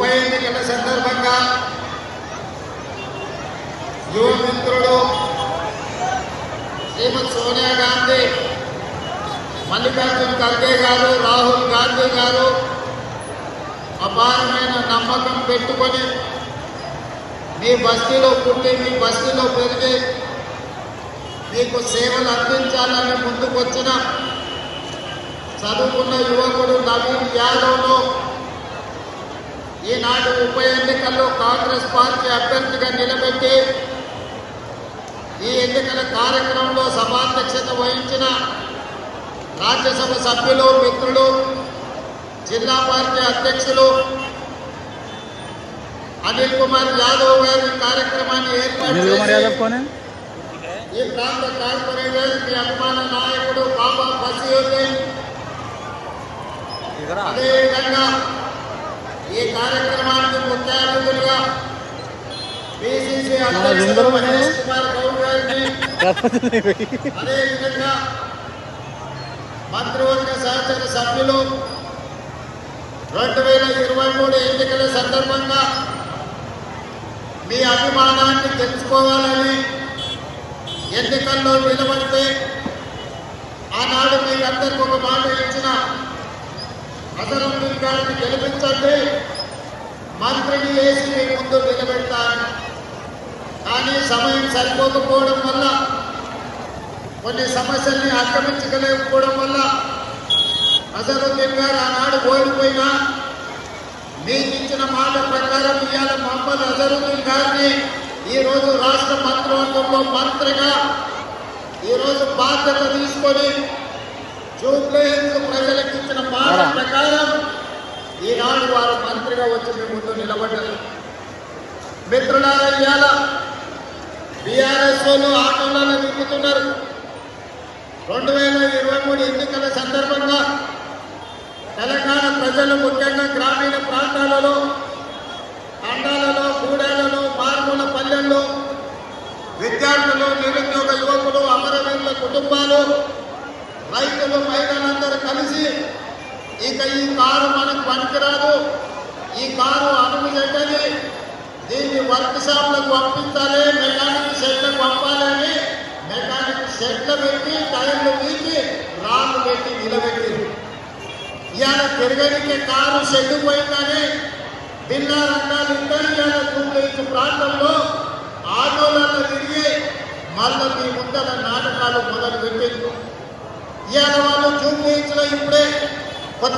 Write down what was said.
ఉప ఎన్నికల సందర్భంగా. యువ మిత్రుడు శ్రీమతి సోనియా గాంధీ మల్లికార్జున్ ఖర్గే గారు రాహుల్ గాంధీ గారు అపారమైన నమ్మకం పెట్టుకొని మీ బస్తీలో పుట్టి మీ బస్తీలో పెరిగి మీకు సేవలు అందించాలని ముందుకొచ్చిన చదువుకున్న యువకుడు నవీన్ యాదవ్ను ఈనాడు ఉప ఎన్నికల్లో కాంగ్రెస్ పార్టీ అభ్యర్థిగా నిలబెట్టి ఈ ఎన్నికల కార్యక్రమంలో సభాధ్యక్షత వహించిన రాజ్యసభ సభ్యులు మిత్రులు జిల్లా పార్టీ అధ్యక్షులు అనిల్ కుమార్ యాదవ్ గారు ఈ కార్యక్రమాన్ని ఏర్పాటు ఈ ప్రాంత కార్పొరేటర్ మీ అభిమాన నాయకుడు బాబా బసీర్ అదేవిధంగా ఈ కార్యక్రమానికి ముఖ్య అతిథులుగా పిసిసి అధ్యక్షుడు సుందరం మహేష్ కుమార్ గౌడ్ గారిని అదేవిధంగా మంత్రివర్గ సహచర సభ్యులు రెండు వేల ఇరవై మూడు ఎన్నికల సందర్భంగా మీ అభిమానాన్ని తెలుసుకోవాలని ఎన్నికల్లో నిలబడితే ఆనాడు మీకందరికి ఒక మాట ఇచ్చిన అసరుద్దీన్ గారిని గెలిపించండి. మంత్రిని వేసి మీ ముందు నిలబెడతాను. కానీ సమయం సరిపోకపోవడం వల్ల కొన్ని సమస్యల్ని అక్రమించగలేకపోవడం వల్ల అసరుద్దీన్ గారు ఆనాడు ఓడిపోయినా మీకు ఇచ్చిన మాట ప్రకారం ఇవాళ మహమ్మద్ అజరుద్దీన్ గారిని ఈ రోజు రాష్ట్ర మంత్రివర్గంలో మంత్రిగా ఈరోజు బాధ్యత తీసుకొని జూబ్లీహిల్స్ ప్రజలకు ఇచ్చిన మాట ప్రకారం ఈనాడు వారు మంత్రిగా వచ్చి మీ ముందు నిలబడ్డారు. మిత్రులారా ఇవాళ బీఆర్ఎస్ వాళ్ళు ఆటోలలో తిరుగుతున్నారు రెండు వేల ఇరవై మూడు ఎన్నికల సందర్భంగా తెలంగాణ ప్రజలు ముఖ్యంగా గ్రామీణ ప్రాంతాలలో అండాలలో గూడాలలో మారుమూల పల్లెల్లో విద్యార్థులు నిరుద్యోగ యువకులు అమరవీరుల కుటుంబాలు రైతులు మహిళలందరూ కలిసి ఇక ఈ కారు మనకు పనికిరాదు. ఈ కారు అనుమతి దీన్ని వర్క్ షాప్లకు పంపించాలి మెకానిక్ షెడ్లకు పంపాలని. మెకానిక్ షెడ్లు పెట్టి టైర్లు తీసి రాళ్ళు పెట్టి నిలబెట్టి ఇవాళ తిరగడానికి కారు షెడ్ పోయిందని బిల్లా రంగాలు ఇద్దరు చూపించు ప్రాంతంలో ఆటోలలో తిరిగి మళ్ళీ మీ ముందర నాటకాలు మొదలు పెట్టింది ఇవాళ వాళ్ళు చూపించిన ఇప్పుడే Вот